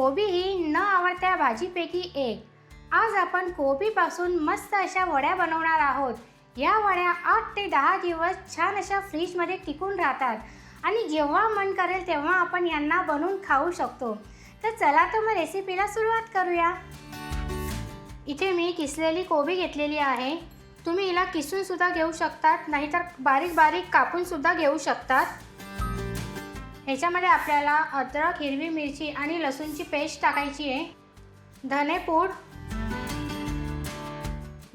कोबी ही न आवडत्या भाजीपैकी एक. आज आपण कोबीपासून मस्त अशा वड्या बनवणार आहोत. या वड्या आठ ते दहा दिवस छान अशा फ्रीजमध्ये टिकून राहतात. आणि जेव्हा मन करेल तेव्हा आपण यांना बनवून खाऊ शकतो. तर चला तर मग रेसिपीला सुरुवात करूया. इथे मी किसलेली कोबी घेतलेली आहे. तुम्ही हिला किसूनसुद्धा घेऊ शकतात नाहीतर बारीक बारीक कापूनसुद्धा घेऊ शकतात. ह्याच्यामध्ये आपल्याला अद्रक हिरवी मिरची आणि लसूणची पेस्ट टाकायची आहे. धनेपूड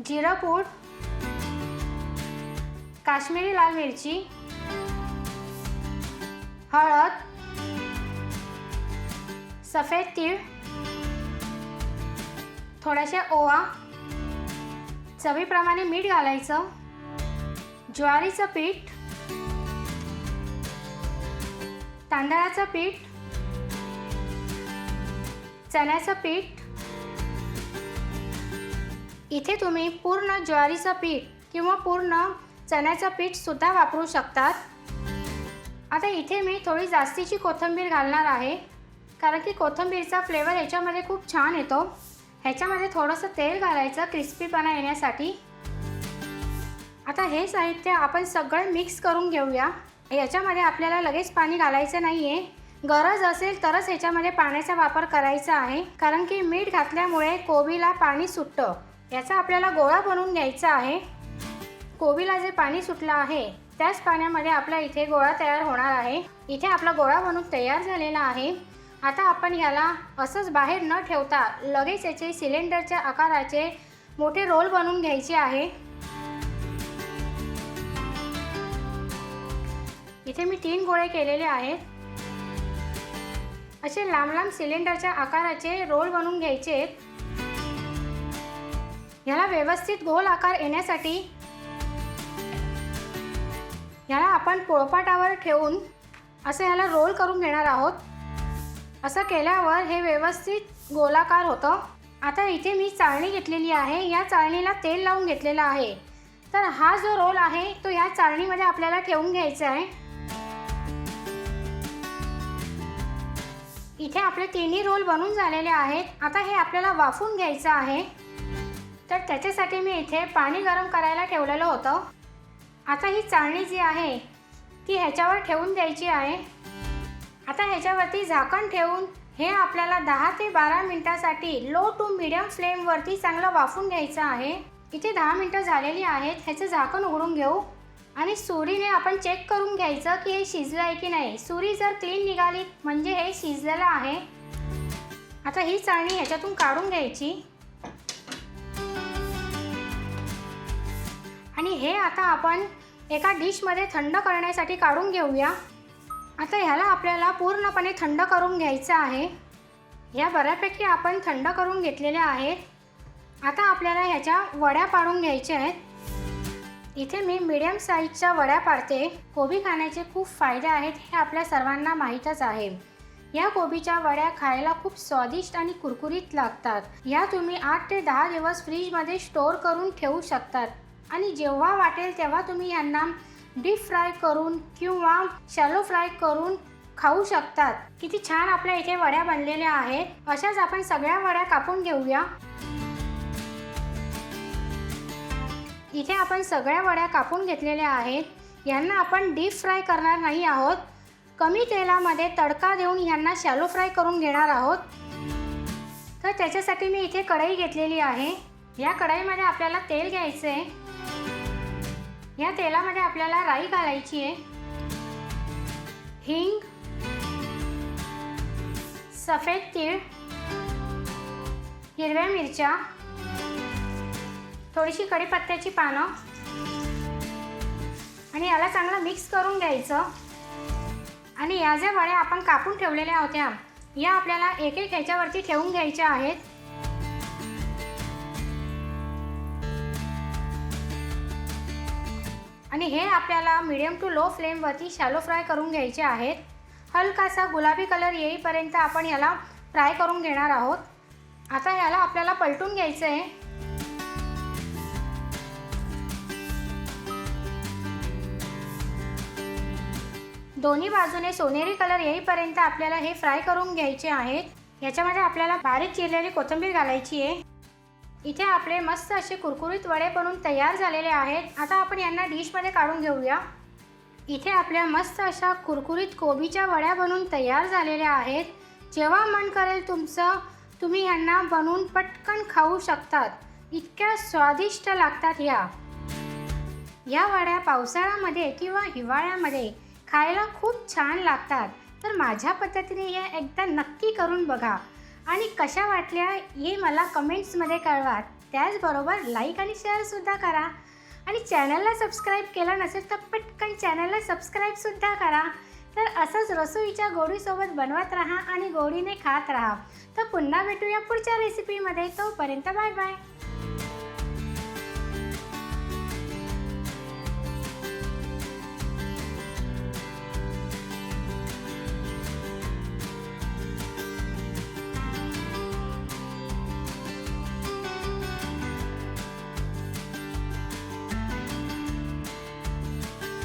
जिरं पूड काश्मीरी लाल मिरची हळद सफेद तीळ थोड्याशा ओवा चवीप्रमाणे मीठ घालायचं ज्वारीचं पीठ तांदळाचं पीठ. चण्याचं पीठ. इथे तुम्ही पूर्ण ज्वारीचं पीठ किंवा पूर्ण चण्याचं पीठ सुद्धा वापरू शकतात. आता इथे मी थोडी जास्तीची कोथिंबीर घालणार आहे कारण की कोथिंबीरचा फ्लेवर ह्याच्यामध्ये खूप छान येतो. ह्याच्यामध्ये थोडंसं तेल घालायचं क्रिस्पीपणा येण्यासाठी. आता हे साहित्य आपण सगळं मिक्स करून घेऊया. याच्यामध्ये आपल्याला लगेच पाणी घालायचं नाही आहे गरज असेल तरच ह्याच्यामध्ये पाण्याचा वापर करायचा आहे. कारण की मीठ घातल्यामुळे कोबीला पाणी सुटतं. याचा आपल्याला गोळा बनवून घ्यायचा आहे. कोबीला जे पाणी सुटलं आहे त्याच पाण्यामध्ये आपला इथे गोळा तयार होणार आहे. इथे आपला गोळा बनवून तयार झालेला आहे. आता आपण ह्याला असंच बाहेर न ठेवता लगेच याचे सिलेंडरच्या आकाराचे मोठे रोल बनवून घ्यायचे आहे. इथे मी तीन गोळे केलेले आहेत. असे लांब लांब सिलेंडरच्या आकाराचे रोल बनवून घ्यायचे आहेत. ह्याला व्यवस्थित गोल आकार येण्यासाठी ह्याला आपण पोळपाटावर ठेवून असं ह्याला रोल करून घेणार आहोत. असं केल्यावर हे व्यवस्थित गोलाकार होतं. आता इथे मी चाळणी घेतलेली आहे. या चाळणीला तेल लावून घेतलेलं आहे. तर हा जो रोल आहे तो या चाळणीमध्ये आपल्याला ठेवून घ्यायचा आहे. इथे आपले तिन्ही रोल बनून झालेले आहेत. आता हे आपल्याला वाफून घ्यायचं आहे. तर त्याच्यासाठी मी इथे पाणी गरम करायला ठेवलेलं होतं. आता ही चाळणी जी आहे ती ह्याच्यावर ठेवून द्यायची आहे. आता ह्याच्यावरती झाकण ठेवून हे आपल्याला दहा ते बारा मिनटासाठी लो टू मिडियम फ्लेमवरती चांगलं वाफून घ्यायचं आहे. इथे दहा मिनटं झालेली आहेत. ह्याचं झाकण उघडून घेऊ. आणि सुरीने आपण चेक करून घ्यायचं की हे शिजलं आहे की नाही. सुरी जर क्लीन निघाली म्हणजे हे शिजलेलं आहे. आता ही चाळणी ह्याच्यातून काढून घ्यायची. आणि हे आता आपण एका डिशमध्ये थंड करण्यासाठी काढून घेऊया. आता ह्याला आपल्याला पूर्णपणे थंड करून घ्यायचं आहे. या बऱ्यापैकी आपण थंड करून घेतलेल्या आहेत. आता आपल्याला ह्याच्या वड्या पाडून घ्यायच्या आहेत. इथे मी मिडियम साईजच्या वड्या पाडते. कोबी खाण्याचे खूप फायदे आहेत हे आपल्या सर्वांना माहीतच आहे. या कोबीच्या वड्या खायला खूप स्वादिष्ट आणि कुरकुरीत लागतात. या तुम्ही आठ ते दहा दिवस फ्रीजमध्ये स्टोअर करून ठेवू शकतात. आणि जेव्हा वाटेल तेव्हा तुम्ही यांना डीप फ्राय करून किंवा शॅलो फ्राय करून खाऊ शकतात. किती छान आपल्या इथे वड्या बनलेल्या आहेत. अशाच आपण सगळ्या वड्या कापून घेऊया. इथे आपण सगळ्या वड्या कापून घेतलेल्या आहेत. यांना आपण डीप फ्राय करणार नाही आहोत. कमी तेलामध्ये तडका देऊन यांना शॅलो फ्राय करून घेणार आहोत. तर त्याच्यासाठी मी इथे कढई घेतलेली आहे. या कढईमध्ये आपल्याला तेल घ्यायचं आहे. या तेलामध्ये आपल्याला राई घालायची आहे. हिंग सफेद तीळ हिरव्या मिरच्या थोडीशी कढीपत्त्याची पानं. आणि याला चांगलं मिक्स करून घ्यायचं. आणि या ज्या वड्या आपण कापून ठेवलेल्या होत्या या आपल्याला एक एक ह्याच्यावरती ठेवून घ्यायच्या आहेत. आणि हे आपल्याला मिडियम टू लो फ्लेमवरती शॅलो फ्राय करून घ्यायचे आहेत. हलकासा गुलाबी कलर येईपर्यंत आपण याला फ्राय करून घेणार आहोत. आता याला आपल्याला पलटून घ्यायचं आहे दोन्ही बाजूने सोनेरी कलर येईपर्यंत आपल्याला हे फ्राय करून घ्यायचे आहेत याच्यामध्ये आपल्याला बारीक चिरलेली कोथिंबीर घालायची आहे. इथे आपले मस्त असे कुरकुरीत वडे बनून तयार झालेले आहेत. आता आपण यांना डिशमध्ये काढून घेऊया. इथे आपल्या मस्त अशा कुरकुरीत कोबीच्या वड्या बनून तयार झालेल्या आहेत. जेव्हा मन करेल तुमचं तुम्ही यांना बनवून पटकन खाऊ शकतात. इतक्या स्वादिष्ट लागतात ह्या या वड्या पावसाळ्यामध्ये किंवा हिवाळ्यामध्ये खायला खूप छान लागतात. तर माझ्या पद्धतीने या एकदा नक्की करून बघा. आणि कशा वाटल्या हे मला कमेंट्समध्ये कळवा. त्याचबरोबर लाईक आणि शेअरसुद्धा करा. आणि चॅनलला सबस्क्राईब केला नसेल तर पटकन चॅनलला सबस्क्राईबसुद्धा करा. तर असंच रसोईच्या गोडीसोबत बनवत राहा आणि गोडीने खात राहा. तर पुन्हा भेटूया पुढच्या रेसिपीमध्ये तोपर्यंत बाय बाय